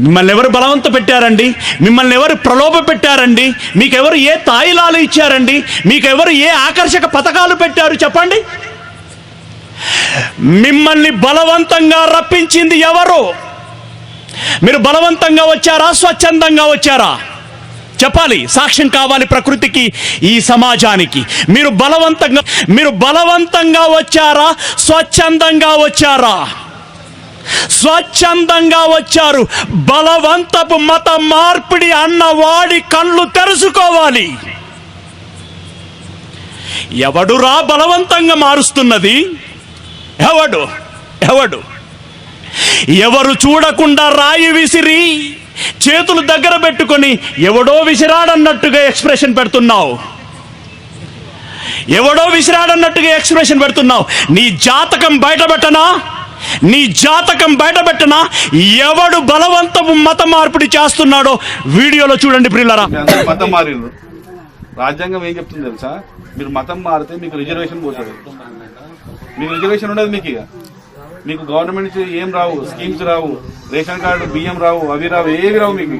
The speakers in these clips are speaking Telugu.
మిమ్మల్ని ఎవరు బలవంత పెట్టారండి? మిమ్మల్ని ఎవరు ప్రలోభ పెట్టారండి? మీకెవరు ఏ తాయిలాలు ఇచ్చారండి? మీకెవరు ఏ ఆకర్షక పథకాలు పెట్టారు చెప్పండి? మిమ్మల్ని బలవంతంగా రప్పించింది ఎవరు? మీరు బలవంతంగా వచ్చారా? స్వచ్ఛందంగా వచ్చారా? చెప్పాలి సాక్ష్యం కావాలి ప్రకృతికి ఈ సమాజానికి. మీరు బలవంతంగా మీరు బలవంతంగా వచ్చారా? స్వచ్ఛందంగా వచ్చారా? స్వచ్ఛందంగా వచ్చారు. బలవంతపు మత మార్పిడి అన్నవాడి కళ్ళు తెరుచుకోవాలి. ఎవడురా బలవంతంగా మారుస్తున్నది? ఎవడు? ఎవడు? ఎవరు చూడకుండా రాయి విసిరి చేతులు దగ్గర పెట్టుకొని ఎవడో విసిరాడన్నట్టుగా ఎక్స్ప్రెషన్ పెడుతున్నావు? ఎవడో విసిరాడన్నట్టుగా ఎక్స్ప్రెషన్ పెడుతున్నావు? నీ జాతకం బయటపెట్టనా? నీ జాతకం బయటపెట్టనా ఎవడు బలవంతపు మత మార్పిడి చేస్తున్నాడో వీడియోలో చూడండి ప్రిల్లరా మతం మారిండ్రు రాజ్యాంగం ఏం చెప్తుంది తెలుసా? మీరు మతం మారితే మీకు రిజర్వేషన్ పోతుంది. మీకు రిజర్వేషన్ ఉండదు మీకు ఇక. మీకు గవర్నమెంట్ నుంచి ఏం రావు స్కీమ్స్ రావు రేషన్ కార్డు బియ్యం రావు అవి రావు ఏవి రావు మీకు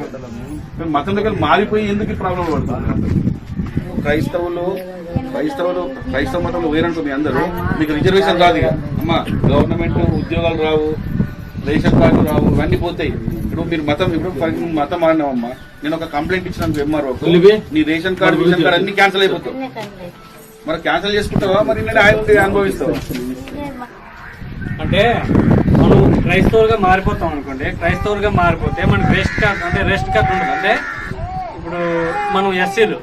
మతం దగ్గర మారిపోయి ఎందుకు ప్రాబ్లం పడుతుంది క్రైస్తవులు క్రైస్తవులు క్రైస్తవ మతంలో వేరంటారు మీ అందరూ మీకు రిజర్వేషన్ రాదు అమ్మా గవర్నమెంట్ ఉద్యోగాలు రావు రేషన్ కార్డు రావు ఇవన్నీ పోతాయి. ఇప్పుడు మీరు మతం ఇప్పుడు మతం మారినావమ్మా నేను ఒక కంప్లైంట్ ఇచ్చినాను ఎంఆర్ఓ నీ రేషన్ కార్డు రేషన్ కార్డు అన్ని క్యాన్సిల్ అయిపోతావు మరి క్యాన్సిల్ చేసుకుంటావా? మరి నేను ఆయన అనుభవిస్తావా? అంటే మనం క్రైస్తవులుగా మారిపోతాం అనుకోండి. క్రైస్తవులుగా మారిపోతే మనకి రెస్ట్ కార్డ్ అంటే రెస్ట్ కార్డ్ ఉంటుంది అంటే ఇప్పుడు మనం ఎస్సీలు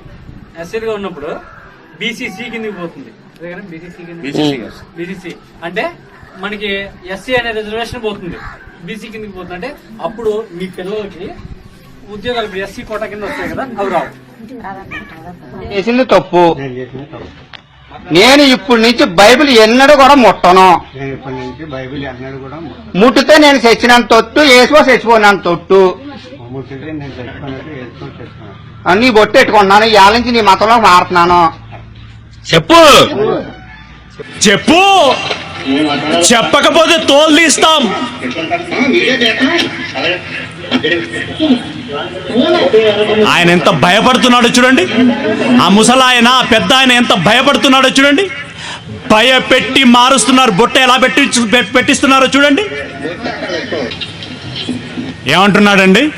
ఎస్సీలుగా ఉన్నప్పుడు బీసీసీ కిందకి పోతుంది. అదే కదా బీసీసీ అంటే మనకి ఎస్సీ అనే రిజర్వేషన్ పోతుంది. బీసీ కిందకి పోతుంది. అంటే అప్పుడు మీ పిల్లలకి ఉద్యోగాలు ఇప్పుడు ఎస్సీ కోటా కింద వస్తాయి కదా అవి రావు. చేసింది తప్పు. నేను ఇప్పుడు నుంచి బైబిల్ ఎన్నడూ కూడా ముట్టను. ఇప్పటి బైబిల్ అన్నాడు కూడా ముట్టితే నేను చచ్చినంత తొట్టు వేసుకో చచ్చిపోయినంత తొట్టు. అన్ని బొట్టెట్టుకున్నాను ఇవాళ నుంచి నీ మతంలో మారుతున్నాను. చెప్పు. చెప్పు. చెప్పకపోతే తోలు తీస్తాం. ఆయన ఎంత భయపడుతున్నాడో చూడండి. ఆ ముసలాయన పెద్ద ఆయన ఎంత భయపడుతున్నాడో చూడండి. భయపెట్టి మారుస్తున్నారు. బొట్ట ఎలా పెట్టి పెట్టిస్తున్నారో చూడండి. ఏమంటున్నాడండి?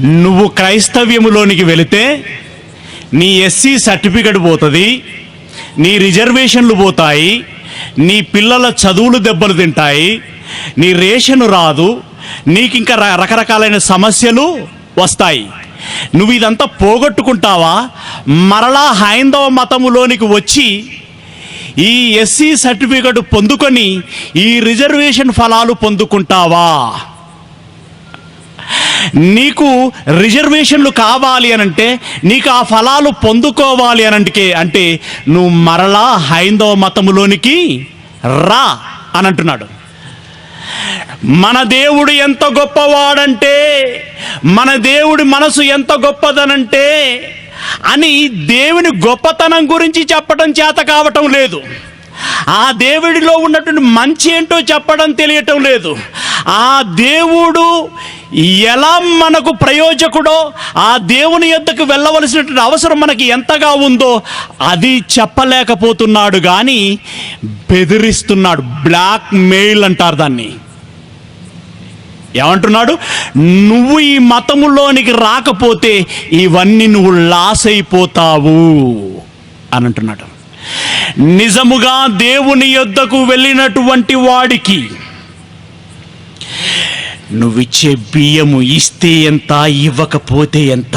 నువ్వు క్రైస్తవ్యములోనికి వెళితే నీ ఎస్సీ సర్టిఫికెట్ పోతుంది నీ రిజర్వేషన్లు పోతాయి నీ పిల్లల చదువులు దెబ్బలు తింటాయి నీ రేషన్ రాదు నీకు ఇంకా రకరకాలైన సమస్యలు వస్తాయి. నువ్వు ఇదంతా పోగొట్టుకుంటావా? మరలా హైందవ మతములోనికి వచ్చి ఈ ఎస్సీ సర్టిఫికెట్ పొందుకొని ఈ రిజర్వేషన్ ఫలాలు పొందుకుంటావా? నీకు రిజర్వేషన్లు కావాలి అనంటే నీకు ఆ ఫలాలు పొందుకోవాలి అనంటే అంటే నువ్వు మరలా హైందవ మతములోనికి రా అని అంటున్నాడు మన దేవుడు ఎంత గొప్పవాడంటే మన దేవుడి మనసు ఎంత గొప్పదనంటే అని దేవుని గొప్పతనం గురించి చెప్పడం చేత కావటం లేదు. ఆ దేవుడిలో ఉన్నటువంటి మంచి ఏంటో చెప్పడం తెలియటం లేదు. ఆ దేవుడు ఎలా మనకు ప్రయోజకుడో ఆ దేవుని యొద్దకు వెళ్ళవలసినటువంటి అవసరం మనకి ఎంతగా ఉందో అది చెప్పలేకపోతున్నాడు కానీ బెదిరిస్తున్నాడు. బ్లాక్ మెయిల్ అంటారు దాన్ని. ఏమంటున్నాడు? నువ్వు ఈ మతములోనికి రాకపోతే ఇవన్నీ నువ్వు లాస్ అయిపోతావు అని అంటున్నాడు. నిజముగా దేవుని యొద్దకు వెళ్ళినటువంటి వాడికి నువ్విచ్చే బియ్యము ఇస్తే ఎంత ఇవ్వకపోతే ఎంత?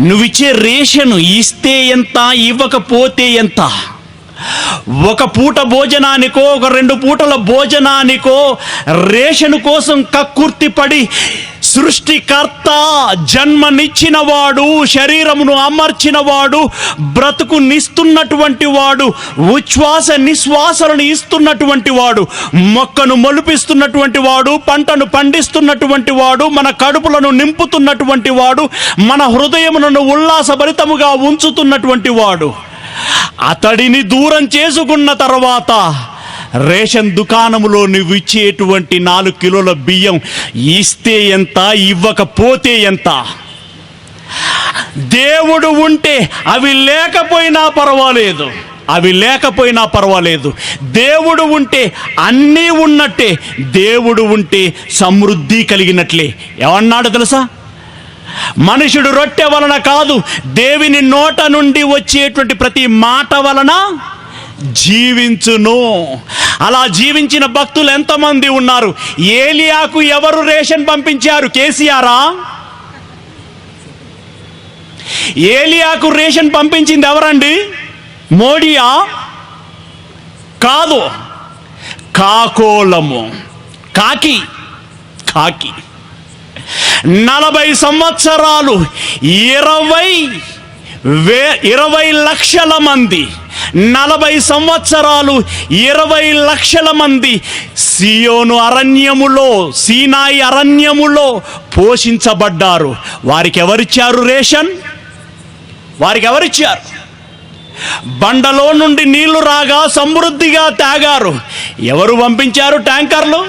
నువ్విచ్చే రేషను ఇస్తే ఎంత ఇవ్వకపోతే ఎంత? ఒక పూట భోజనానికో ఒక రెండు పూటల భోజనానికో రేషను కోసం కక్కుర్తి పడి సృష్టికర్త జన్మనిచ్చిన వాడు శరీరమును అమర్చిన వాడు బ్రతుకునిస్తున్నటువంటి వాడు ఉచ్ఛ్వాస నిశ్వాసలను ఇస్తున్నటువంటి వాడు మొక్కను మొలిపిస్తున్నటువంటి వాడు పంటను పండిస్తున్నటువంటి వాడు మన కడుపులను నింపుతున్నటువంటి వాడు మన హృదయములను ఉల్లాసభరితముగా ఉంచుతున్నటువంటి వాడు. అతడిని దూరం చేసుకున్న తర్వాత రేషన్ దుకాణంలో నువ్వు ఇచ్చేటువంటి నాలుగు కిలోల బియ్యం ఇస్తే ఎంత ఇవ్వకపోతే ఎంత? దేవుడు ఉంటే అవి లేకపోయినా పర్వాలేదు. అవి లేకపోయినా పర్వాలేదు. దేవుడు ఉంటే అన్నీ ఉన్నట్టే. దేవుడు ఉంటే సమృద్ధి కలిగినట్లే. ఏమన్నాడు తెలుసా? మనుషుడు రొట్టె వలన కాదు దేవుని నోట నుండి వచ్చేటువంటి ప్రతి మాట వలన జీవించును. అలా జీవించిన భక్తులు ఎంతమంది ఉన్నారు? ఏలియాకు ఎవరు రేషన్ పంపించారు? కేసీఆరా? ఏలియాకు రేషన్ పంపించింది ఎవరండి? మోడీయా? కాదు. కాకోలము. కాకి. కాకి. నలభై సంవత్సరాలు ఇరవై వే ఇరవై లక్షల మంది నలభై సంవత్సరాలు ఇరవై లక్షల మంది సియోను అరణ్యములో సీనాయి అరణ్యములో పోషించబడ్డారు. వారికి ఎవరిచ్చారు రేషన్? వారికి ఎవరిచ్చారు బండలో నుండి నీళ్ళు రాగా సమృద్ధిగా తాగారు ఎవరు పంపించారు ట్యాంకర్లు?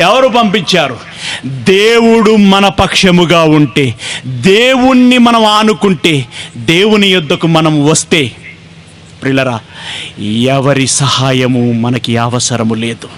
ఎవరు పంపించారు? దేవుడు మన పక్షముగా ఉంటే దేవుణ్ణి మనం ఆనుకుంటే దేవుని యొద్దకు మనం వస్తే ప్రిలరా ఎవరి సహాయము మనకి అవసరము లేదు.